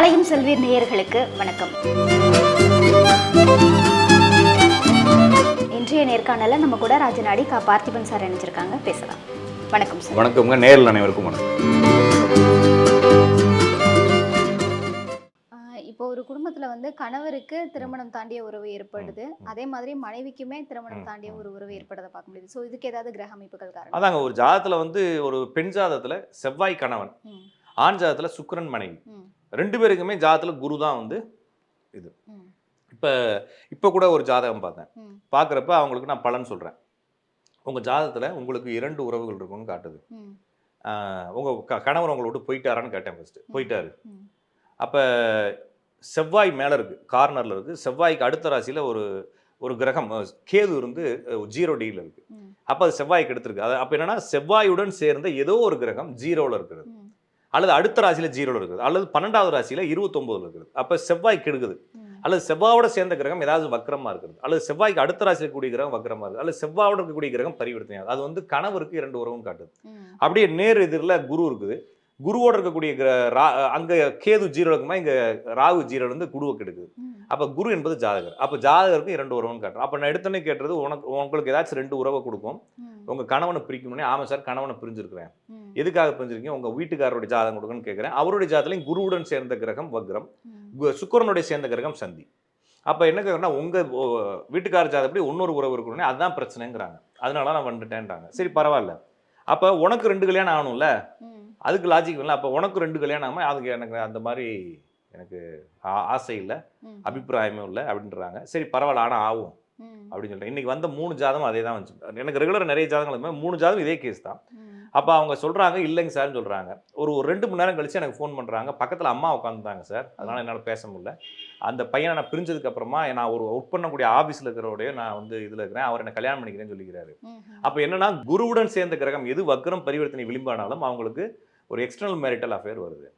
ஆலயம் செல்வீர் நேயர்களுக்கு வணக்கம். இன்றைய நேர்காணல நம்ம கூட ராஜநாடி கா பார்த்திபன் சார் இணைஞ்சிருக்காங்க. பேசலாம். வணக்கம் சார். வணக்கம்ங்க. நேரில் அனைவருக்கும் வணக்கம். இப்போ ஒரு குடும்பத்துல வந்து கணவருக்கு திருமணம் தாண்டிய உறவு ஏற்படுது. அதே மாதிரி மனைவிக்குமே திருமணம் தாண்டிய ஒரு உறவு ஏற்படுறதை பார்க்க முடியுது. ஸோ இதுக்கு ஏதாவது கிரக அமைப்புகள் காரணம்? அதாங்க ஒரு ஜாதகத்தில் வந்து ஒரு பெண் ஜாதகத்தில் செவ்வாய் கணவன் ஆண் ஜாதகத்தில் சுக்கிரன் மனைவி. ரெண்டு பேருக்குமே ஜாதகத்தில் குரு தான் வந்து ம், இப்போ இப்போ கூட ஒரு ஜாதகம் பார்த்தேன். பார்க்குறப்ப அவங்களுக்கு நான் பலன் சொல்கிறேன் உங்கள் ஜாதகத்தில் உங்களுக்கு இரண்டு உறவுகள் இருக்குன்னு காட்டுது. உங்கள் க கணவர் உங்களை விட்டு போயிட்டாரான்னு கேட்டேன் ஃபஸ்ட்டு போயிட்டாரு. அப்போ செவ்வாய் மேலே இருக்குது கார்னரில் இருக்குது செவ்வாய்க்கு அடுத்த ராசியில் ஒரு ஒரு கிரகம் கேது இருந்து ஜீரோ டியில் இருக்குது அப்போ அது செவ்வாய்க்கு எடுத்திருக்கு. அது அப்போ என்னன்னா செவ்வாயுடன் சேர்ந்த ஏதோ ஒரு கிரகம் ஜீரோவில் இருக்கிறது. அல்லது அடுத்த ராசியில் ஜீரோவில் இருக்குது. அல்லது பன்னெண்டாவது ராசியில் இருபத்தொம்போதுல இருக்குது. அப்போ செவ்வாய் கெடுக்குது. அல்லது செவ்வாயோட சேர்ந்த கிரகம் ஏதாவது வக்ரமா இருக்குது. அல்லது செவ்வாய்க்கு அடுத்த ராசியில் இருக்கக்கூடிய கிரகம் வக்ரமா இருக்குது. அல்லது செவ்வாயோட இருக்கக்கூடிய கிரகம் பரிவர்த்தனையாது அது வந்து கணவருக்கு இரண்டு உறவும் காட்டுது. அப்படியே நேர் எதிரில் குரு இருக்குது. குருவோட இருக்கக்கூடிய அங்க கேது ஜீரோ இருக்குமா இங்க ராகு ஜீரோ வந்து குருவை கெடுக்குது. அப்ப குரு என்பது ஜாதகர். அப்ப ஜாதகருக்கு இரண்டு உறவுன்னு காட்டுறோம் அப்ப நான் எடுத்தோன்னே கேட்டது உனக்கு உங்களுக்கு ஏதாச்சும் ரெண்டு உறவை கொடுக்கும் உங்க கணவனை பிரிக்கணும்னே ஆமா சார் கணவனை பிரிஞ்சிருக்கிறேன். எதுக்காக பிரிஞ்சிருக்கீங்க? உங்க வீட்டுக்காரருடைய ஜாதகம் கொடுக்கணும்னு கேட்குறேன். அவருடைய ஜாதகலையும் குருவுடன் சேர்ந்த கிரகம் வக்ரம். சுக்கிரனுடைய சேர்ந்த கிரகம் சந்தி. அப்ப என்ன கேட்குறேன்னா உங்க ஓ, வீட்டுக்கார ஜாதகப்படி இன்னொரு உறவு இருக்கணும்னே அதுதான் பிரச்சனைங்கிறாங்க. அதனால நான் வந்துட்டேன்றாங்க. சரி பரவாயில்ல. அப்ப உனக்கு ரெண்டு கல்யாணம் ஆகணும்ல? அதுக்கு லாஜிக் இல்லை. அப்போ உனக்கு ரெண்டு கல்யாணம் அதுக்கு எனக்கு அந்த மாதிரி எனக்கு ஆசை இல்லை அபிப்பிராயமும் இல்லை அப்படின்றாங்க. சரி பரவாயில்ல ஆனால் ஆகும் அப்படின்னு சொல்லிட்டு இன்னைக்கு வந்த மூணு ஜாதகம் அதே தான் வந்துச்சு எனக்கு ரெகுலர் நிறைய ஜாதகங்கள் மூணு ஜாதகம் இதே கேஸ் தான். அப்போ அவங்க சொல்கிறாங்க இல்லைங்க சார்னு சொல்கிறாங்க ஒரு ஒரு ரெண்டு மணி நேரம் கழிச்சு எனக்கு ஃபோன் பண்ணுறாங்க பக்கத்தில் அம்மா உட்காந்துட்டாங்க சார் அதனால் என்னால் பேச முடியல. அந்த பையனை நான் பிரிஞ்சதுக்கு அப்புறமா நான் ஒரு ஒர்க் பண்ணக்கூடிய ஆஃபீஸில் இருக்கிறோடைய நான் வந்து இதில் இருக்கிறேன். அவர் என்ன கல்யாணம் பண்ணிக்கிறேன்னு சொல்லிக்கிறாரு. அப்போ என்னன்னா குருவுடன் சேர்ந்த கிரகம் எது வக்ரம் பரிவர்த்தனை விளிம்பானாலும் அவங்களுக்கு ஒரு எக்ஸ்டர்னல் மேரிட்டல் அஃபேர் வருது.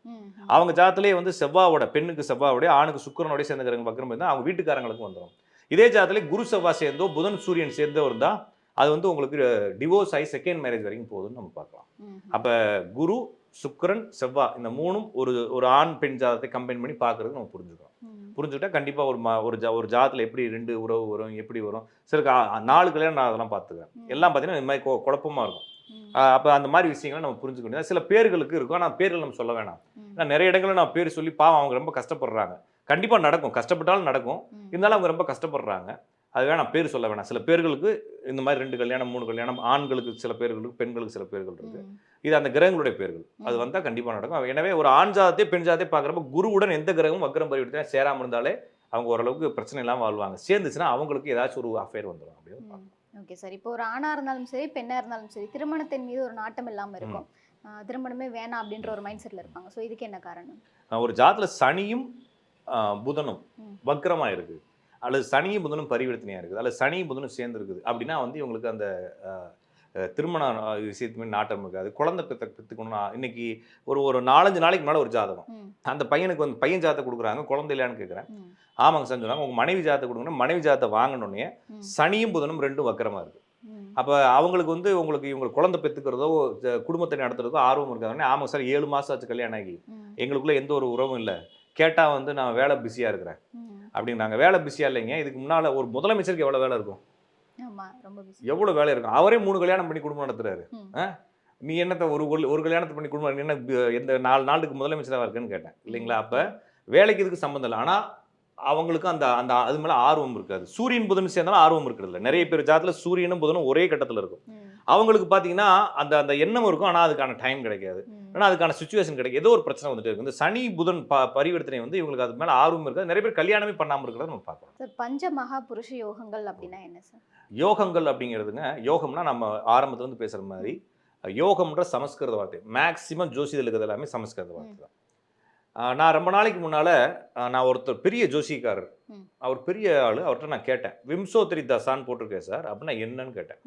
அவங்க ஜாதத்திலே வந்து செவ்வாவோட பெண்ணுக்கு செவ்வாவோட ஆணுக்கு சுக்கிரனோட சேர்ந்த கிரகம் வக்ரம் இருந்தால் அவங்க வீட்டுக்காரங்களுக்கு வந்துடும் இதே ஜாதத்திலே குரு செவ்வாய் சேர்ந்தோ புதன் சூரியன் சேர்ந்தோ இருந்தால் அது வந்து உங்களுக்கு டிவோர்ஸ் ஆகி செகண்ட் மேரேஜ் வரைக்கும் போகுதுன்னு நம்ம பார்க்கலாம். அப்ப குரு சுக்கிரன் செவ்வாய் இந்த மூணும் ஒரு ஒரு ஆண் பெண் ஜாதத்தை கம்பைன் பண்ணி பார்க்கறது நம்ம புரிஞ்சுக்கிறோம். புரிஞ்சுக்கிட்டா கண்டிப்பாக ஒரு மா ஒரு ஜா ஒரு ஜாதத்தில் எப்படி ரெண்டு உறவு வரும் எப்படி வரும். சில கா- நாலு கல்யாணம் நான் அதெல்லாம் பார்த்துக்கிறேன் எல்லாம் பார்த்தீங்கன்னா இந்த மாதிரி கொ- குழப்பமா இருக்கும். அப்போ அந்த மாதிரி விஷயங்களை நம்ம புரிஞ்சுக்க வேண்டியது. சில பேர்களுக்கு இருக்கும். ஆனால் பேர்கள் நம்ம சொல்ல வேணாம். ஏன்னா நிறைய இடங்களில் நான் பேர் சொல்லி பாவம் அவங்க ரொம்ப கஷ்டப்படுறாங்க. கண்டிப்பாக நடக்கும். கஷ்டப்பட்டாலும் நடக்கும். இருந்தாலும் அவங்க ரொம்ப கஷ்டப்படுறாங்க. அது வேணாம் பேர் சொல்ல வேணாம். சில பேர்களுக்கு இந்த மாதிரி ரெண்டு கல்யாணம் மூணு கல்யாணம் ஆண்களுக்கு சில பேர்களுக்கு பெண்களுக்கு சில பேர்கள் இருக்கு. இது அந்த கிரகங்களுடைய பேர்கள். அது. வந்தால் கண்டிப்பாக நடக்கும். எனவே ஒரு ஆண் ஜாதத்தை பெண் ஜாதத்தை பார்க்குறப்ப குருவுடன் எந்த கிரகமும் வக்ரம் பரிவர்த்தனை சேராம இருந்தாலே அவங்க ஓரளவுக்கு பிரச்சனை இல்லாமல் வாழ்வாங்க. சேர்ந்துச்சுன்னா அவங்களுக்கு ஏதாச்சும் ஒரு அஃபேர் வந்துடும் அப்படின்னு ம். ஓகே சார் இப்போ ஒரு ஆணா இருந்தாலும் சரி பெண்ணா இருந்தாலும் சரி திருமணத்தின் மீது ஒரு நாட்டம் இல்லாம இருக்கும். திருமணமே வேணாம் அப்படின்ற ஒரு மைண்ட் செட்ல இருப்பாங்க. ஸோ இதுக்கு என்ன காரணம். ஒரு ஜாதத்தில் சனியும் புதனும் ம். வக்ரமா இருக்கு அல்லது சனியும் புதனும் பரிவர்த்தனையா இருக்குது. அல்லது சனியும் புதனும் சேர்ந்து இருக்குது அப்படின்னா வந்து இவங்களுக்கு அந்த திருமண விஷயத்துமே நாட்டம் இருக்காது. குழந்தை பெற்ற பெற்றுக்கணும்னா இன்னைக்கு ஒரு ஒரு நாலஞ்சு நாளைக்கு முன்னால ஒரு ஜாதகம். அந்த பையனுக்கு வந்து பையன் ஜாதத்தை கொடுக்குறாங்க குழந்தை இல்லையான்னு கேட்குறேன். ஆமாங்க சார் சொன்னாங்க. உங்க மனைவி ஜாதத்தை கொடுக்கணும் மனைவி ஜாதத்தை வாங்கினோடனே சனியும் புதனும் ரெண்டும் வக்கரமா இருக்கு. ம், அப்போ அவங்களுக்கு வந்து உங்களுக்கு இவங்களுக்கு குழந்தை பெற்றுக்கிறதோ குடும்பத்தை நடத்துறதோ ஆர்வம் இருக்காதுன்னு ஆமாம் சார் ஏழு மாசம் ஆச்சு கல்யாணம் ஆகி. எங்களுக்குள்ள எந்த ஒரு உறவும் இல்லை. கேட்டால் வந்து நான் வேலை பிஸியாக இருக்கிறேன். ம். அப்படின்னாங்க வேலை பிஸியாக இல்லைங்க. இதுக்கு முன்னால் ஒரு முதலமைச்சருக்கு எவ்வளோ வேலை இருக்கும்? எவ்வளோ வேலை இருக்கும் அவரே மூணு கல்யாணம் பண்ணி குடும்பம் நடத்துறாரு? நீ என்னத்த ஒரு ஒரு- கல்யாணத்தை பண்ணி குடும்பம் என்ன எந்த நாலு நாளுக்கு முதலமைச்சராக இருக்குன்னு கேட்டேன் இல்லைங்களா? அப்போ வேலைக்கு இதுக்கு சம்மந்தம் இல்லை. ஆனால் அவங்களுக்கு அந்த அந்த அது மேலே ஆர்வம் இருக்காது. சூரியன் புதன் சேர்ந்தாலும் ஆர்வம் இருக்கிறது இல்லை நிறைய பேர் ஜாதத்தில் சூரியனும் புதனும் ஒரே கட்டத்தில் இருக்கும். அவங்களுக்கு பார்த்தீங்கன்னா அந்த அந்த எண்ணம் இருக்கும். ஆனால் அதுக்கான டைம் கிடைக்காது. ஆனால் அதுக்கான சுச்சுவேஷன் கிடைக்கும் ஏதோ ஒரு பிரச்சனை வந்துட்டு இருக்கு இந்த சனி புதன் ப பரிவர்த்தனை வந்து இவங்களுக்கு அது மேலே ஆர்வம் இருக்காது. நிறைய பேர் கல்யாணமே பண்ணாமல் இருக்கிறத நம்ம பார்க்கலாம். சார் பஞ்ச மகா புருஷ யோகங்கள் அப்படின்னா என்ன சார்? யோகங்கள் அப்படிங்கிறதுங்க யோகம்னா நம்ம ஆரம்பத்துல இருந்து பேசுகிற மாதிரி யோகம்ன்ற சமஸ்கிருத வார்த்தை. மேக்சிமம் ஜோசியத்தில் இருக்கிறது எல்லாமே சமஸ்கிருத வார்த்தை தான். நான் ரொம்ப நாளைக்கு முன்னால் நான் ஒருத்தர் பெரிய ஜோசியக்காரர். ம். அவர் பெரிய ஆள். அவர்கிட்ட நான் கேட்டேன். விம்சோத்ரி தசான்னு போட்டிருக்கேன் சார். அப்படின்னா என்னன்னு கேட்டேன்.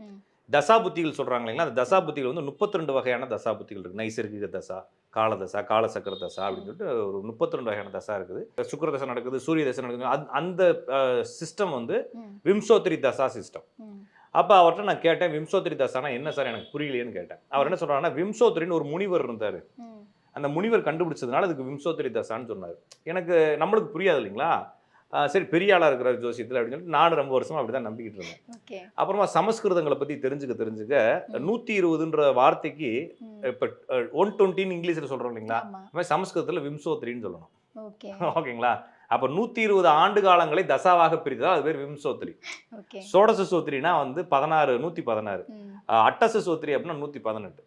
தசா புத்திகள் சொல்கிறாங்க இல்லைங்களா? அந்த தசா புத்திகள் வந்து முப்பத்தி ரெண்டு வகையான தசா புத்திகள் இருக்குது நைசர்கிக தசா கால தசா கால சக்கர தசா அப்படின்னு சொல்லிட்டு ஒரு முப்பத்தி ரெண்டு வகையான தசா இருக்குது. சுக்கிர தசை நடக்குது சூரிய தசை நடக்குது. அந்த- அந்த சிஸ்டம் வந்து ம், விம்சோத்ரி தசா சிஸ்டம் அப்போ அவர்கிட்ட நான் கேட்டேன் விம்சோத்ரி தசானா என்ன சார்? எனக்கு புரியலையேன்னு கேட்டேன். அவர் என்ன சொல்றாருன்னா விம்சோத்ரின்னு ஒரு முனிவர் இருந்தார். அந்த முனிவர் கண்டுபிடிச்சதுனால அதுக்கு விம்சோத்தரி தசான்னு சொன்னார். எனக்கு நம்மளுக்கு புரியாது இல்லைங்களா? சரி பெரிய ஆளா இருக்கிற ஜோசியத்தில் அப்படின்னு சொல்லிட்டு நானும் ரொம்ப வருஷமா அப்படிதான் நம்பிக்கிட்டு இருந்தேன். அப்புறமா சமஸ்கிருதங்களை பத்தி தெரிஞ்சுக்க தெரிஞ்சுக்க நூத்தி இருபதுன்ற வார்த்தைக்கு இப்போ ஒன் டுவெண்ட்டின்னு இங்கிலீஷ்ல சொல்றோம் இல்லைங்களா? அது மாதிரி சமஸ்கிருதத்துல விம்சோத்ரின்னு சொல்லணும். ஓகே. ஓகேங்களா? அப்ப நூத்தி இருபது ஆண்டு காலங்களை தசாவாக பிரித்ததால் அது பேர் விம்சோத்ரி சோடச சோத்ரினா வந்து பதினாறு நூத்தி பதினாறு. அட்டச சோத்ரி அப்படின்னா நூத்தி பதினெட்டு.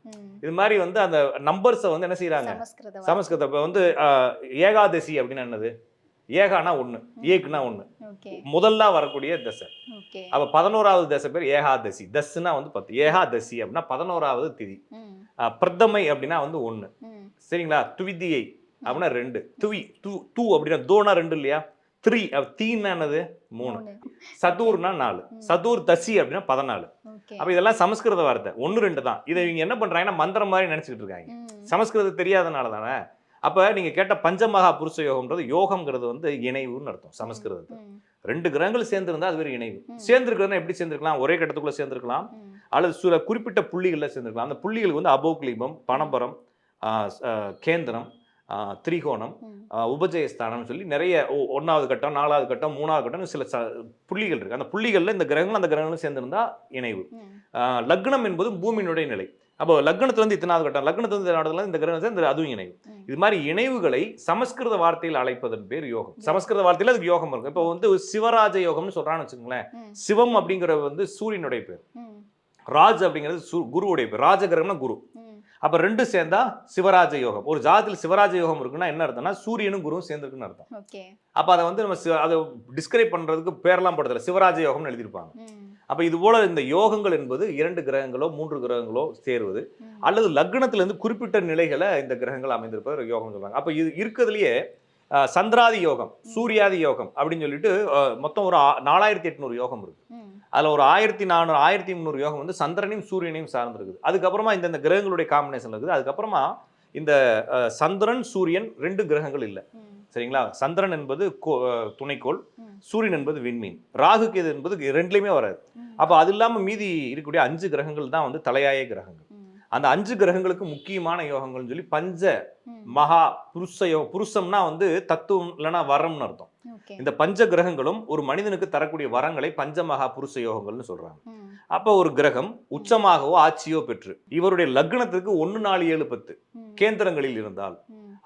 இது மாதிரி வந்து அந்த நம்பர்ஸை வந்து என்ன சமஸ்கிருத சமஸ்கிருதம். இப்போ வந்து ஏகாதசி அப்படின்னா என்னது? ஏகானா ஒண்ணு ஏக்குனா ஓகே. முதல்ல வரக்கூடிய தசை. அப்ப பதினோராவது தசை பேர் ஏகாதசி. தஸ்னா வந்து பத்து ஏகாதசி அப்படின்னா பதினோராவது திதி. பிரதமை அப்படின்னா வந்து ம். சரிங்களா? துவிதியை அப்படின்னா ரெண்டு. துவி தூ தூ அப்படின்னா தோனா ரெண்டு இல்லையா? த்ரீ தீன்னா என்னது? மூணு. சதூர்னா நாலு. சதூர் தசி அப்படின்னா பதினாலு. அப்ப இதெல்லாம் சமஸ்கிருத வார்த்தை. ஒன்று ரெண்டு தான். இதை இவங்க என்ன பண்றாங்கன்னா மந்திரம் மாதிரி நினைச்சிட்டு இருக்காங்க. சமஸ்கிருதம் தெரியாதனால தானே? அப்ப நீங்க கேட்ட பஞ்சமகா புருஷ யோகம்ன்றது யோகம்ங்கிறது வந்து இணைவுன்னு அர்த்தம் சமஸ்கிருதத்தை ரெண்டு கிரகங்கள் சேர்ந்திருந்தா அது ஒரு இணைவு. சேர்ந்திருக்கிறதுனா எப்படி சேர்ந்திருக்கலாம்? ஒரே கட்டத்துக்குள்ள சேர்ந்திருக்கலாம். அல்லது சில குறிப்பிட்ட புள்ளிகளில் சேர்ந்திருக்கலாம். அந்த புள்ளிகளுக்கு வந்து அபோக்லீபம் பணபரம் கேந்திரம் திரிகோணம் உபஜயஸ்தானம்னு சொல்லி நிறைய ஒ- ஒண்ணாவது கட்டம் நாலாவது கட்டம் மூணாவது கட்டம் சில ச- புள்ளிகள் இருக்கு. அந்த புள்ளிகளில் இந்த கிரகங்கள் அந்த கிரகங்களும் சேர்ந்திருந்தா இணைவு. லக்னம் என்பது பூமியினுடைய நிலை. அப்போ லக்னத்துல இருந்து இத்தனாவது கட்டம் லக்னத்துல இருந்து இத்தனாவதுல இந்த கிரகம் சேர்ந்து அதுவும் இணைவு. இது மாதிரி இணைவுகளை சமஸ்கிருத வார்த்தையில் அழைப்பதன் பேர் யோகம். சமஸ்கிருத வார்த்தையில அதுக்கு யோகம் இருக்கும். இப்போ வந்து சிவராஜ யோகம்னு சொல்றான்னு வச்சுக்கோங்களேன். சிவம் அப்படிங்கிறது வந்து சூரியனுடைய பேர். ராஜ் அப்படிங்கிறது குருவுடைய பேர். ராஜகிரகம்னா குரு. அப்ப ரெண்டு சேர்ந்தா சிவராஜ யோகம். ஒரு ஜாதத்தில் சிவராஜ யோகம் இருக்குன்னா என்ன அர்த்தம்னா சூரியனும் குருவும் சேர்ந்துருக்குன்னு அர்த்தம். அப்ப அதை வந்து நம்ம அதை டிஸ்கிரைப் பண்றதுக்கு பேர்லாம் போடுறதில்ல சிவராஜ யோகம்னு எழுதியிருப்பாங்க. அப்ப இது போல இந்த யோகங்கள் என்பது இரண்டு கிரகங்களோ மூன்று கிரகங்களோ சேருவது. அல்லது லக்னத்துல இருந்து குறிப்பிட்ட நிலைகளை இந்த கிரகங்கள் அமைந்திருப்பது யோகம் சொல்றாங்க. அப்ப இது இருக்கிறதுலயே சந்திராதி யோகம் சூர்யாதி யோகம் அப்படின்னு சொல்லிட்டு மொத்தம் ஒரு நாலாயிரத்தி எட்நூறு யோகம் இருக்கு. அதுல ஒரு ஆயிரத்தி நானூறு ஆயிரத்தி முந்நூறு யோகம் வந்து சந்திரனையும் சூரியனையும் சார்ந்திருக்குது. அதுக்கப்புறமா இந்த இந்த கிரகங்களுடைய காம்பினேஷன் இருக்குது. அதுக்கப்புறமா இந்த சந்திரன் சூரியன் ரெண்டு கிரகங்கள் இல்லை. சரிங்களா? சந்திரன் என்பது துணைக்கோள். சூரியன் என்பது விண்மீன். ராகு கேது என்பது ரெண்டுலையுமே வராது. அப்போ அது இல்லாம மீதி இருக்கக்கூடிய அஞ்சு கிரகங்கள் தான் வந்து தலையாய கிரகங்கள். அந்த அஞ்சு கிரகங்களுக்கு முக்கியமான யோகங்கள்னு சொல்லி பஞ்ச மகா புருஷ யோகம் புருஷம்னா வந்து தத்துவம் இல்லைன்னா வரம்னு அர்த்தம். இந்த பஞ்ச கிரகங்களும் ஒரு மனிதனுக்கு தரக்கூடிய வரங்களை பஞ்ச மகா புருஷ யோகங்கள்னு சொல்றாங்க. அப்போ ஒரு கிரகம் உச்சமாகவோ ஆட்சியோ பெற்று இவருடைய லக்னத்துக்கு ஒன்று நாலு ஏழு பத்து கேந்திரங்களில் இருந்தால்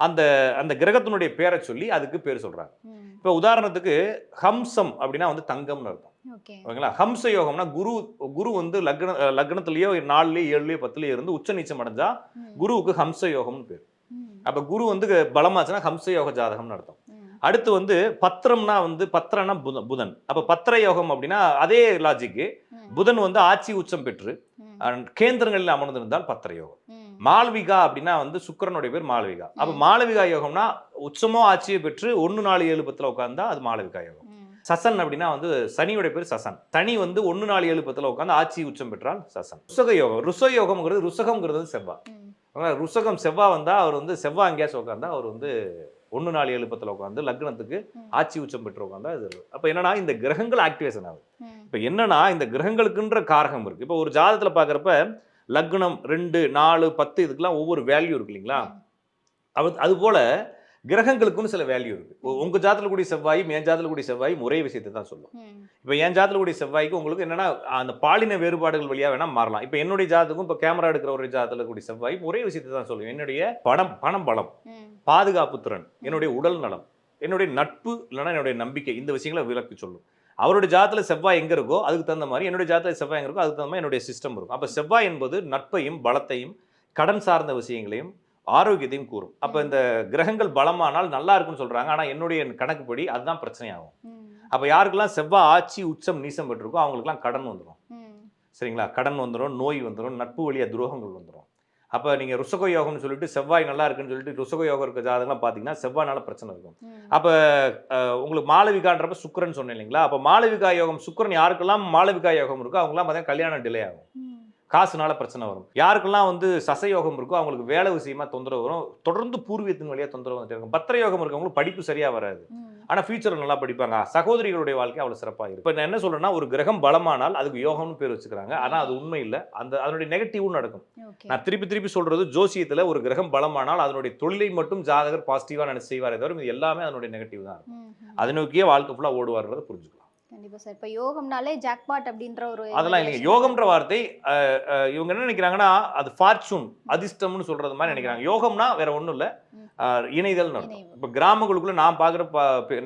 அந்த அந்த கிரகத்தினுடைய பேரை சொல்லி அதுக்கு பேர் சொல்றாங்க. இப்போ உதாரணத்துக்கு ஹம்சம் அப்படின்னா வந்து தங்கம்னு அர்த்தம். ஓகே. ஓகேங்களா? ஹம்ச யோகம்னா குரு குரு வந்து லக்ன லக்னத்திலேயோ நாலுலயோ ஏழுலயோ பத்துலயோ இருந்து உச்ச நீச்சம் அடைஞ்சா குருவுக்கு ஹம்ச யோகம்னு பேர். அப்ப குரு வந்து பலமாச்சுன்னா ஹம்ச யோக ஜாதகம்னு அர்த்தம். அடுத்து வந்து பத்திரம்னா வந்து பத்திரம்னா புதன் புதன். அப்ப பத்திர யோகம் அப்படின்னா அதே லாஜிக்கு புதன் வந்து ஆட்சி உச்சம் பெற்று கேந்திரங்களில் அமர்ந்திருந்தால் பத்திர யோகம். ம் மாளவிகா அப்படின்னா வந்து சுக்கிரனுடைய பேர் மாளவிகா. அப்ப மாளவிகா யோகம்னா உச்சமோ ஆட்சியை பெற்று ஒன்னு நாலு ஏழு பத்துல உட்கார்ந்தா அது மாளவிகா யோகம். சசன் அப்படின்னா வந்து சனியோட பேர் சசன். தனி வந்து ஒன்னு நாலு ஏழு பத்துல உட்காந்து ஆட்சி உச்சம் பெற்றால் சசன். ருசக யோகம். ருச யோகம்ங்கிறது ருசகம்ங்கிறது செவ்வாய் ருசகம் செவ்வாய் வந்தா அவர் வந்து செவ்வாய் எங்கேயாச்சும் உட்காந்தா அவர் வந்து ஒன்னு நாலு ஏழு பத்துல உட்காந்து லக்னத்துக்கு. ஆட்சி உச்சம் பெற்று உட்காந்தா இது அப்ப என்னன்னா இந்த கிரகங்கள் ஆக்டிவேஷன் ஆகுது. இப்ப என்னன்னா இந்த கிரகங்களுக்குன்ற காரகம் இருக்கு. இப்போ ஒரு ஜாதகத்துல பாக்குறப்ப லக்னம் ரெண்டு நாலு பத்து இதுக்கெல்லாம் ஒவ்வொரு வேல்யூ இருக்கு இல்லைங்களா? அது அது போல கிரகங்களுக்குன்னு சில வேல்யூ இருக்கு. உங்க ஜாதத்துல கூடிய செவ்வாயும் என் ஜாதத்துல கூடிய செவ்வாயும் ஒரே விஷயத்தை தான் சொல்லும். இப்போ என் ஜாதத்துல கூடிய செவ்வாய்க்கு உங்களுக்கு என்னன்னா அந்த பாலின வேறுபாடுகள் வழியா வேணா மாறலாம். இப்போ என்னுடைய ஜாதகம் இப்போ கேமரா எடுக்கிற ஒரு ஜாதத்துல கூடிய செவ்வாயும் ஒரே விஷயத்தை தான் சொல்லும். என்னுடைய பணம் பணம் பலம் பாதுகாப்பு திறன் என்னுடைய உடல் நலம் என்னுடைய நட்பு இல்லைன்னா என்னுடைய நம்பிக்கை இந்த விஷயங்களை விளக்கி சொல்லும். அவருடைய ஜாதத்துல செவ்வாய் எங்க இருக்கோ அதுக்கு தகுந்த மாதிரி என்னுடைய ஜாதத்துல செவ்வாய் எங்க இருக்கோ அதுக்கு தகுந்த மாதிரி என்னுடைய சிஸ்டம் இருக்கும். அப்ப செவ்வாய் என்பது நட்பையும் பலத்தையும் கடன் சார்ந்த விஷயங்களையும் ஆரோக்கியத்தையும் கூறும். அப்ப இந்த கிரகங்கள் பலமானால் நல்லா இருக்குன்னு சொல்றாங்க. ஆனா என்னுடைய கணக்குப்படி அதுதான் பிரச்சனையாகும். அப்ப யாருக்கெல்லாம் செவ்வாய் ஆட்சி உச்சம் நீசம் பெற்றிருக்கோ அவங்களுக்குலாம் கடன் வந்துடும் சரிங்களா? கடன் வந்துடும் நோய் வந்துடும் நட்பு வழியா துரோகங்கள் வந்துடும் அப்போ நீங்கள் ருசக யோகம்னு சொல்லிட்டு செவ்வாய் நல்லா இருக்குன்னு சொல்லிட்டு ருசக யோகம் இருக்க ஜாதகம்லாம் பார்த்தீங்கன்னா செவ்வாய்னால பிரச்சனை இருக்கும். அப்போ உங்களுக்கு மாளவிகான்றப்ப சுக்கிரன் சொன்னேன் இல்லைங்களா? அப்போ மாளவிகா யோகம் சுக்கிரன் யாருக்கெல்லாம் மாளவிகா யோகம் இருக்கோ அவங்களாம் பார்த்தீங்கன்னா கல்யாணம் டிலே ஆகும். காசுனால பிரச்சனை வரும். யாருக்கெல்லாம் வந்து சச யோகம் இருக்கோ அவங்களுக்கு வேலை விஷயமா தொந்தரவு வரும். தொடர்ந்து பூர்வீகத்தின் வழியா தொந்தரவு வந்துட்டே இருக்கும். பத்திர யோகம் இருக்கவங்களுக்கு படிப்பு சரியா வராது. ம் ஆனா ஃபியூச்சர் நல்லா படிப்பாங்க. சகோதரிகளுடைய வாழ்க்கை அவ்வளவு சிறப்பா இருக்கும் இப்போ நான் என்ன சொல்றேன்னா ஒரு கிரகம் பலமானால் அதுக்கு யோகம்னு பேர் வச்சுக்கிறாங்க. ஆனா அது உண்மை இல்ல. அந்த அதனுடைய நெகட்டிவும் நடக்கும். நான் திருப்பி திருப்பி சொல்றது ஜோசியத்துல ஒரு கிரகம் பலமானால் அதனுடைய தொழிலை மட்டும் ஜாதகர் பாசிட்டிவா நினைச்சு செய்வாரே தவிர இது எல்லாமே அதனுடைய நெகட்டிவ் தான் இருக்கும். அதை நோக்கியே வாழ்க்கை ஃபுல்லா ஓடுவார்ன்றதை புரிஞ்சுக்கலாம் கண்டிப்பா சார். இப்ப யோகம்னாலே ஜாக்பாட் அப்படின்ற ஒரு அதெல்லாம் இல்லைங்க. யோகம்ன்ற வார்த்தை இவங்க என்ன நினைக்கிறாங்கன்னா அது ஃபார்ச்சூன் அதிர்ஷ்டம்னு சொல்றது மாதிரி நினைக்கிறாங்க. யோகம்னா வேற ஒண்ணும் இல்ல. இணைதல்னு. இப்போ கிராமங்களுக்குள்ள நான் பார்க்குற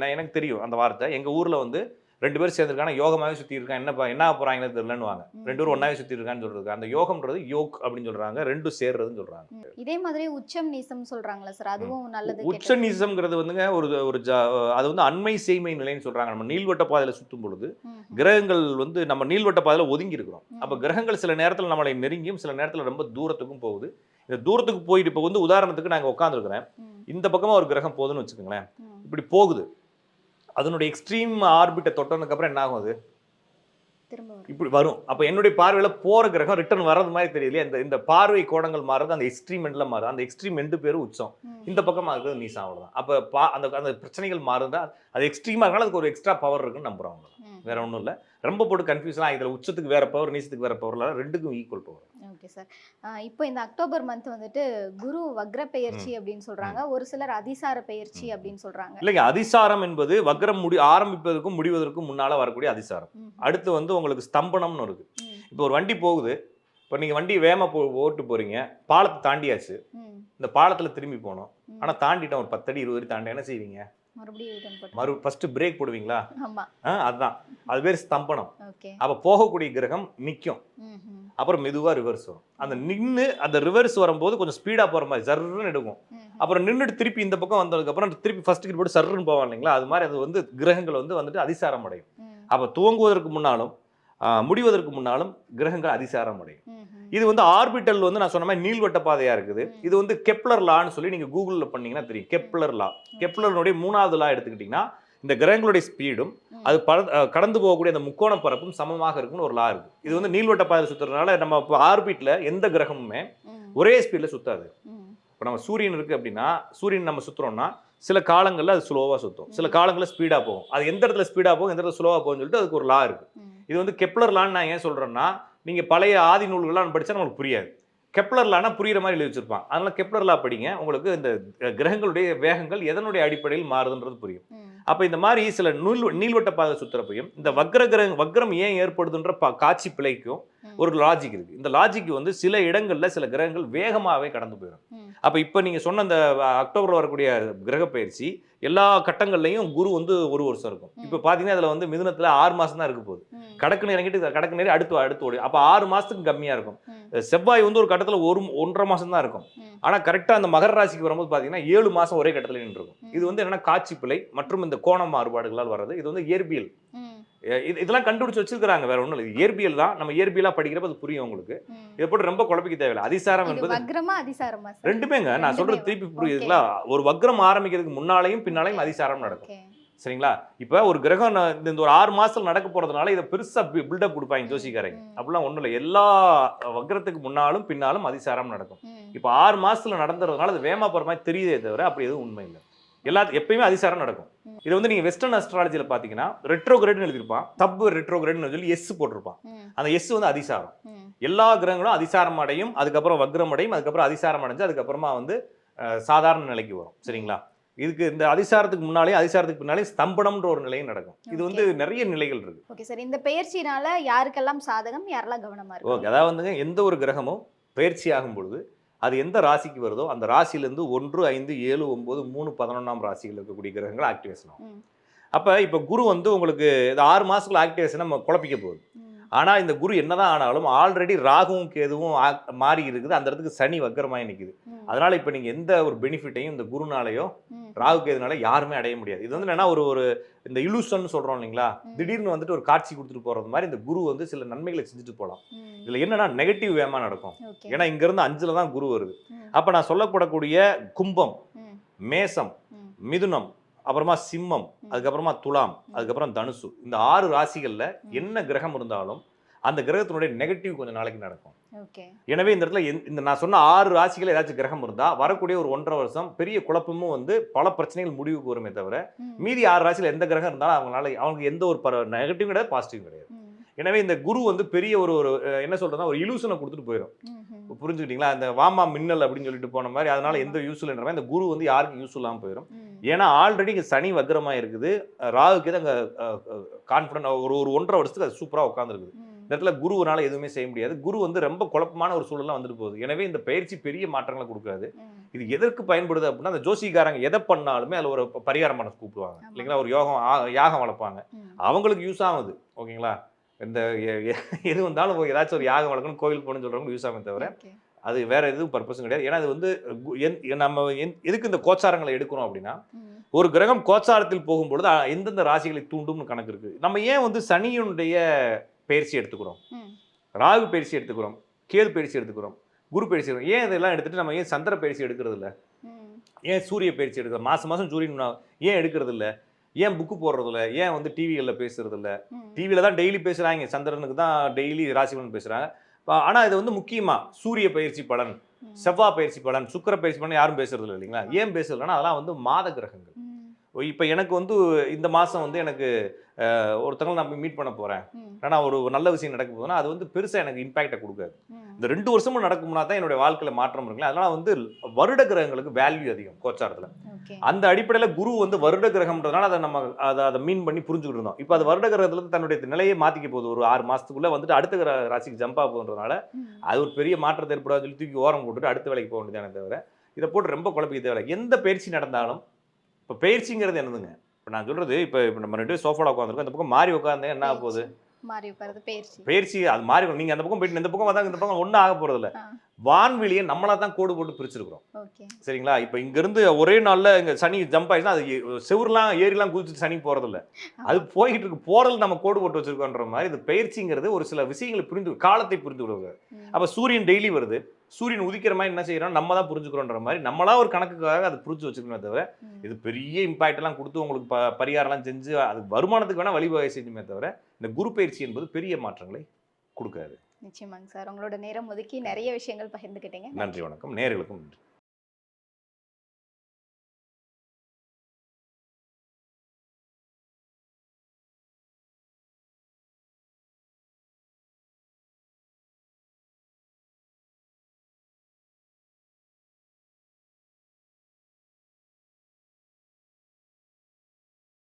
நான் எனக்கு தெரியும் அந்த வார்த்தை. எங்க ஊர்ல வந்து ரெண்டு பேரும் சேர்ந்துருக்காங்க யோகமாவே சுத்தி இருக்கான் என்னப்பா என்ன போறாங்கன்னு தெரியலன்னு வாங்க. ரெண்டு பேரும் ஒன்னாவே சுத்தி இருக்கான்னு சொல்றது அந்த யோகம்ன்றது யோக் அப்படின்னு சொல்றாங்க ரெண்டும் சேர்றதுன்னு சொல்றாங்க ம். இதே மாதிரி உச்சம் நீசம் சொல்றாங்களா சார் அதுவும் நல்லது உச்ச. நீசம்ங்கிறது வந்துங்க ஒரு ஒரு ஜா- அது வந்து அண்மை செய்மை நிலைன்னு சொல்றாங்க நம்ம நீள்வட்ட பாதையில சுத்தும் பொழுது. கிரகங்கள் வந்து நம்ம நீள்வட்ட பாதையில ஒதுங்கி இருக்கிறோம். அப்ப கிரகங்கள் சில நேரத்துல நம்மளை நெருங்கியும் சில நேரத்துல ரொம்ப தூரத்துக்கும் போகுது இந்த தூரத்துக்கு போயிட்டு இப்போ வந்து உதாரணத்துக்கு நாங்க உட்காந்துருக்கிறேன். இந்த பக்கமா ஒரு கிரகம் போகுதுன்னு வச்சுக்கோங்களேன். இப்படி போகுது அதனுடைய எக்ஸ்ட்ரீம் ஆர்பிட்டை தொட்டதுக்கு அப்புறம் என்ன ஆகும் அது இப்படி வரும். அப்ப என்னுடைய பார்வையில போற கிரகம் ரிட்டர்ன் வர்றது மாதிரி தெரியலையா. இந்த இந்த பார்வை கோணங்கள் மாறுறது அந்த எக்ஸ்ட்ரீம் எண்ட்ல மாறுது. அந்த எக்ஸ்ட்ரீம் எண்டு பேரு உச்சம். இந்த பக்கமா இருக்கிறது நீசம் அவ்வளவுதான். அப்ப பா அந்த அந்த பிரச்சனைகள் மாறுதா அது எக்ஸ்ட்ரீமா இருக்கனால அதுக்கு ஒரு எக்ஸ்ட்ரா பவர் இருக்குன்னு நம்புறோம் அவ்வளவுதான். ம். வேற ஒண்ணும் இல்ல. ரொம்ப போட்டு கன்ஃபியூஷன் இதுல உச்சத்துக்கு வேற பவர் நீசத்துக்கு வேற பவர் ரெண்டுக்கும் ஈக்குவல் பவர் ஓகே சார் இப்போ இந்த அக்டோபர் மந்த் வந்துட்டு குரு வக்ர பெயர்ச்சி அப்படின்னு சொல்றாங்க. ஒரு சிலர் அதிசார பெயர்ச்சி. அப்படின்னு சொல்றாங்க. இல்லைங்க அதிசாரம் என்பது வக்ரம் முடி ஆரம்பிப்பதற்கும் முடிவதற்கும் முன்னால வரக்கூடிய அதிசாரம். அடுத்து வந்து உங்களுக்கு ஸ்தம்பனம்னு இருக்கு. இப்போ ஒரு வண்டி போகுது. இப்போ நீங்க வண்டி வேகமா போ ஓட்டு போறீங்க. பாலத்தை தாண்டியாச்சு. இந்த பாலத்துல திரும்பி போகணும் ம். ஆனா தாண்டிட்டோம். ஒரு பத்தடி இருபது அடி தாண்டி என்ன செய்வீங்க? மறு ஃபர்ஸ்ட் பிரேக் போடுவீங்களா? அதுதான். அது பேர் ஸ்தம்பனம். அப்ப போகக்கூடிய கிரகம் நிக்கும். ம் ம். அப்புறம் மெதுவா ரிவர்ஸ் வரும் அந்த நின்னு அந்த ரிவர்ஸ் வரும்போது கொஞ்சம் ஸ்பீடா போற மாதிரி ஜர்ன்னு எடுக்கும். அப்புறம் நின்னுட்டு திருப்பி இந்த பக்கம் வந்ததுக்கு அப்புறம் திருப்பி ஃபர்ஸ்ட் கிட்ட போட்டு சர்ன்னு போவான் இல்லைங்களா அது மாதிரி அது வந்து கிரகங்கள் வந்து வந்துட்டு அதிசாரம் அடையும். அப்ப துவங்குவதற்கு முன்னாலும் முடிவதற்கு முன்னாலும் கிரகங்கள் அதிசாரம் அடையும். இது வந்து ஆர்பிட்டல் வந்து நான் சொன்ன மாதிரி நீள்வட்ட பாதையா இருக்குது. இது வந்து கெப்லர் லான்னு சொல்லி நீங்க கூகுள்ல பண்ணீங்கன்னா தெரியும் கெப்லர் லா கெப்லருடைய மூணாவது லா எடுத்துக்கிட்டீங்கன்னா இந்த கிரகங்களுடைய ஸ்பீடும். அது பட- அஹ் கடந்து போகக்கூடிய அந்த முக்கோண பரப்பும் சமமாக இருக்குன்னு ஒரு லா இருக்கு இது வந்து நீள்வட்ட பாதையில் சுத்துறதுனால நம்ம இப்போ ஆர்பிட்ல எந்த கிரகமுமே. ஒரே ஸ்பீட்ல சுத்தாது. இப்போ நம்ம சூரியன் இருக்கு அப்படின்னா சூரியன் நம்ம சுத்துறோம்னா சில காலங்கள்ல அது ஸ்லோவா சுத்தும் சில. காலங்கள்ல ஸ்பீடா போகும் அது எந்த இடத்துல ஸ்பீடா போகும் எந்த இடத்துல ஸ்லோவா போகும்னு சொல்லிட்டு அதுக்கு ஒரு லா இருக்கு ம். இது வந்து கெப்லர் லான்னு நான் ஏன் சொல்றேன்னா நீங்க பழைய ஆதி நூல்கள்லாம் படிச்சா நமக்கு புரியாது கெப்லர் லானா புரியுற மாதிரி எழுதி வச்சிருப்பான் அதனால கெப்லர் லா படிங்க உங்களுக்கு இந்த கிரகங்களுடைய வேகங்கள் எதனுடைய அடிப்படையில் மாறுதுன்றது புரியும். அப்ப இந்த மாதிரி சில நூல் நீள்வட்ட பாதை சுத்துறப்பையும் இந்த வக்ர கிரக வக்ரம் ஏன் ஏற்படுதுன்ற பா- காட்சி பிழைக்கும். ஒரு லாஜிக் இருக்கு இந்த லாஜிக் வந்து சில இடங்கள்ல சில கிரகங்கள் வேகமாவே கடந்து போயிடும். அப்ப இப்ப நீங்க சொன்ன அந்த அக்டோபர் வரக்கூடிய கிரக பயிற்சி எல்லா கட்டங்கள்லயும் குரு வந்து ஒரு வருஷம் இருக்கும். இப்ப பாத்தீங்கன்னா அதுல வந்து மிதுனத்துல ஆறு மாசம் தான் இருக்க போகுது. கடக்குன்னு இறங்கிட்டு கடக்கு நேரம் அடுத்து அடுத்து ஓடி. அப்ப ஆறு மாசத்துக்கு கம்மியா இருக்கும். செவ்வாய் வந்து ஒரு கட்டத்துல ஒரு ஒன்றரை மாசம் தான் இருக்கும். ம். ஆனா கரெக்டா அந்த மகர ராசிக்கு வரும்போது பாத்தீங்கன்னா ஏழு மாசம் ஒரே கட்டத்துல நின்று இருக்கும். இது வந்து என்னன்னா காட்சி பிழை மற்றும் இந்த கோண மாறுபாடுகளால் வர்றது. இது வந்து இயற்பியல். இது இதெல்லாம் கண்டுபிடிச்சு வச்சிருக்காங்க வேற ஒண்ணும் இல்லை. இயற்பியல் தான். நம்ம இயற்பியலா படிக்கிறப்ப அது புரியும் உங்களுக்கு. இதை போட்டு ரொம்ப குழப்பிக்க தேவையில்லை. அதிசாரம் என்பது ரெண்டுமேங்க. நான் சொல்றது திருப்பி புரியுதுங்களா? ஒரு வக்ரம் ஆரம்பிக்கிறதுக்கு முன்னாலையும் பின்னாலையும் அதிசாரம் நடக்கும். சரிங்களா? இப்ப ஒரு கிரகம் இந்த ஒரு ஆறு மாசத்துல நடக்க போறதுனால இதை பெருசா பில்டப் கொடுப்பாங்க ஜோசிக்காரங்க. அப்படிலாம் ஒண்ணும் இல்லை. எல்லா வக்ரத்துக்கு முன்னாலும் பின்னாலும் அதிசாரம் நடக்கும். இப்ப ஆறு மாசத்துல நடந்துறதுனால அது வேமா போற மாதிரி தெரியுதே தவிர அப்படி எதுவும் உண்மை இல்லை. எல்லா எப்பயுமே அதிசாரம் நடக்கும். இது வந்து நீங்க வெஸ்டர்ன் அஸ்ட்ராலஜில பாத்தீங்கன்னா ரெட்ரோகிரேட்னு எழுதிருப்பான் தப்பு ரெட்ரோகிரேட்னு சொல்லி எஸ் போட்டிருப்பான். அந்த எஸ் வந்து அதிசாரம். எல்லா கிரகங்களும் அதிசாரம் அடையும் அதுக்கப்புறம் வக்ரம் அடையும் அதுக்கப்புறம் அதிசாரம் அடைஞ்சு அதுக்கப்புறமா வந்து சாதாரண நிலைக்கு வரும். சரிங்களா? இதுக்கு இந்த அதிசாரத்துக்கு முன்னாலே அதிசாரத்துக்கு பின்னாலே ஸ்தம்பனம்ன்ற ஒரு நிலையும் நடக்கும். இது வந்து நிறைய நிலைகள் இருக்கு. ஓகே சார் இந்த பெயர்ச்சினால யாருக்கெல்லாம் சாதகம் யாரெல்லாம் கவனமா ஓகே இருக்கு அதாவது வந்துங்க எந்த ஒரு கிரகமும் பயிற்சி ஆகும் பொழுது அது எந்த ராசிக்கு வருதோ அந்த ராசியிலேருந்து ஒன்று ஐந்து ஏழு ஒன்பது மூணு பதினொன்றாம் ராசிகள் இருக்கக்கூடிய கிரகங்கள் ஆக்டிவேஷன் ஆகும். அப்போ இப்போ குரு வந்து உங்களுக்கு இந்த ஆறு மாசத்துல ஆக்டிவேஷன் நம்ம குழப்பிக்க போகுது. ம். ஆனா இந்த குரு என்னதான் ஆனாலும் ஆல்ரெடி ராகுவும் கேதுவும் மாறி இருக்குது அந்த இடத்துக்கு சனி வக்கரமாய் நிக்குது ம். அதனால இப்போ நீங்க எந்த ஒரு பெனிஃபிட்டையும் இந்த குருனாலையோ. ராகு கேதுனால யாருமே அடைய முடியாது இது வந்து என்னன்னா ஒரு ஒரு இந்த இலூஷன் சொல்றோம் இல்லைங்களா. திடீர்னு வந்துட்டு ஒரு காட்சி கொடுத்துட்டு போறது மாதிரி இந்த குரு வந்து சில நன்மைகளை செஞ்சுட்டு போகலாம். இதுல என்னன்னா நெகட்டிவ் வேமா நடக்கும் ஏன்னா இங்க இருந்து அஞ்சுல தான் குரு வருது. அப்ப நான் சொல்லப்படக்கூடிய கும்பம். மேசம். மிதுனம் அப்புறமா சிம்மம். அதுக்கப்புறமா துலாம் அதுக்கப்புறம் தனுசு. இந்த ஆறு ராசிகள்ல. என்ன கிரகம் இருந்தாலும் அந்த கிரகத்தினுடைய நெகட்டிவ் கொஞ்சம் நாளைக்கு நடக்கும். எனவே இந்த இடத்துல இந்த நான் சொன்ன ஆறு ராசிகள் ஏதாச்சும் கிரகம் இருந்தா வரக்கூடிய ஒரு ஒன்றரை வருஷம் பெரிய குழப்பமும் வந்து பல பிரச்சனைகள் முடிவுக்கு வருமே தவிர மீதி ஆறு ராசியில் எந்த கிரகம் இருந்தாலும் அவங்களால அவங்களுக்கு எந்த ஒரு நெகட்டிவ் கிடையாது பாசிட்டிவ் கிடையாது. எனவே இந்த குரு வந்து பெரிய ஒரு ஒரு என்ன சொல்றதுன்னா ஒரு இலூசனை கொடுத்துட்டு போயிடும் புரிஞ்சுக்கிட்டீங்களா? இந்த வாமா மின்னல் அப்படின்னு சொல்லிட்டு போன மாதிரி அதனால எந்த யூஸ் இல்லைன்ற மாதிரி இந்த குரு வந்து யாருக்கும் யூஸ் இல்லாமல் போயிடும் ஏன்னா ஆல்ரெடி இங்கே சனி வக்ரமா இருக்குது. ராகுக்கு அங்கே கான்ஃபிடன்ட் ஒரு ஒரு ஒன்றரை வருஷத்துக்கு அது சூப்பராக உட்காந்துருக்குது இந்த இடத்துல குருவனால எதுவுமே செய்ய முடியாது. குரு வந்து ரொம்ப குழப்பமான ஒரு சூழலாம் வந்துட்டு போகுது. எனவே இந்த பயிற்சி பெரிய மாற்றங்களை கொடுக்காது. இது எதற்கு பயன்படுது அப்படின்னா அந்த ஜோசிக்காரங்க எதை பண்ணாலுமே அதில் ஒரு பரிகாரம் பண்ண கூப்பிடுவாங்க. இல்லைங்களா? ஒரு யோகம் யாகம் வளர்ப்பாங்க. அவங்களுக்கு யூஸ் ஆகுது. ஓகேங்களா? இந்த எது வந்தாலும் ஏதாச்சும் ஒரு யாகம் வளர்க்கணும் கோவில் போகணும்னு சொல்றவங்க யூஸ் ஆகும் தவிர அது வேற எதுவும் பர்பஸும் கிடையாது. ஏன்னா அது வந்து நம்ம எதுக்கு இந்த கோச்சாரங்களை எடுக்கிறோம் அப்படின்னா ஒரு கிரகம் கோச்சாரத்தில் போகும்பொழுது எந்தெந்த ராசிகளை தூண்டும்னு கணக்கு இருக்கு. நம்ம ஏன் வந்து சனியினுடைய பயிற்சி எடுத்துக்கிறோம்? ராகு பயிற்சி எடுத்துக்கிறோம் கேது பயிற்சி எடுத்துக்கிறோம் குரு பயிற்சி எடுக்கிறோம் ஏன் இதெல்லாம் எடுத்துட்டு நம்ம ஏன் சந்திர பயிற்சி எடுக்கிறது இல்ல ஏன் சூரிய பயிற்சி எடுக்கிறோம் மாசம் மாசம் சூரியன் ஏன் எடுக்கிறது இல்ல ஏன் புக்கு போடுறது இல்ல ஏன் வந்து டிவிகளில் பேசுறது இல்ல டிவியில தான் டெய்லி பேசுறாங்க. சந்திரனுக்கு தான் டெய்லி ராசிபலன் பேசுறாங்க. ப- ஆனா இது வந்து முக்கியமா சூரிய பயிற்சி பலன் செவ்வாய் பயிற்சி பலன் சுக்கிர பயிற்சி பலன் யாரும் பேசுறது இல்லை இல்லைங்களா ஏன் பேசுறதுன்னா அதெல்லாம் வந்து மாத கிரகங்கள். இப்போ எனக்கு வந்து இந்த மாசம் வந்து எனக்கு ஒருத்தவங்களை நான் மீட் பண்ண போறேன். ஆனால் ஒரு நல்ல விஷயம் நடக்க போகுதுன்னா அது வந்து பெருசா எனக்கு இம்பாக்டை கொடுக்காது. இந்த ரெண்டு வருஷமும் நடக்கும்னா தான் என்னுடைய வாழ்க்கையில மாற்றம் இருக்குல்ல அதனால வந்து வருட கிரகங்களுக்கு வேல்யூ அதிகம் கோச்சாரத்துல. அந்த அடிப்படையில் குரு வந்து வருட கிரகம்ன்றதுனால அதை நம்ம அதை அதை மீன் பண்ணி புரிஞ்சுக்கிட்டு இருந்தோம். இப்போ அது வருட கிரகத்துல தன்னுடைய நிலையை மாத்திக்க போகுது. ஒரு ஆறு மாசத்துக்குள்ள வந்துட்டு அடுத்த கிர ராசிக்கு ஜம்ப் ஆக அது ஒரு பெரிய மாற்றத்தை ஏற்படாது சொல்லி தூக்கி ஓரம் போட்டுட்டு அடுத்த வேலைக்கு போக வேண்டியதானே தவிர இதை போட்டு ரொம்ப குழப்பிக்க தேவையில்லை எந்த பயிற்சி நடந்தாலும் இப்போ பயிற்சிங்கிறது என்னதுங்க? இப்போ நான் சொல்றது இப்போ இப்போ நம்ம ரெண்டு சோஃபால உட்காந்துருக்கோம் அந்த பக்கம் மாறி உட்காந்து என்ன ஆக போகுது? மாறி உட்காருது பயிற்சி பயிற்சி அது மாறி நீங்க அந்த பக்கம் போயிட்டு இந்த பக்கம் வந்தாங்க இந்த பக்கம் ஒன்றும் ஆக போறது இல்ல ஆ. வான்வெளியை நம்மளா தான் கோடு போட்டு பிரிச்சிருக்கிறோம். சரிங்களா? இப்போ இங்க இருந்து ஒரே நாள்ல இங்க சனி ஜம்ப் ஆயிடுச்சுன்னா அது செவுருலாம் ஏறிலாம் குதிச்சுட்டு சனி போறது இல்ல அது போய்கிட்டு இருக்கு. போறது நம்ம கோடு போட்டு வச்சிருக்கோன்ற மாதிரி இது பயிற்சிங்கிறது ஒரு சில விஷயங்களை புரிந்து காலத்தை புரிந்து விடுவது அப்ப சூரியன் டெய்லி வருது. சூரியன் உதிக்கிற மாதிரி என்ன செய்யறோம்? நம்ம தான் புரிஞ்சுக்கிறோன்ற மாதிரி நம்மளா ஒரு கணக்குக்காக அதை புரிஞ்சு வச்சுக்கணுமே தவிர இது பெரிய இம்பாக்ட் எல்லாம் கொடுத்து உங்களுக்கு ப பரிகாரம்லாம் செஞ்சு அது வருமானத்துக்கு வேணா வழிவகை செஞ்சுமே தவிர இந்த குரு பயிற்சி என்பது பெரிய மாற்றங்களை கொடுக்காது. நிச்சயமாங்க சார். உங்களோட நேரம் ஒதுக்கி நிறைய விஷயங்கள் பகிர்ந்துக்கிட்டீங்க. நன்றி வணக்கம். நேர்களுக்கும் நன்றி.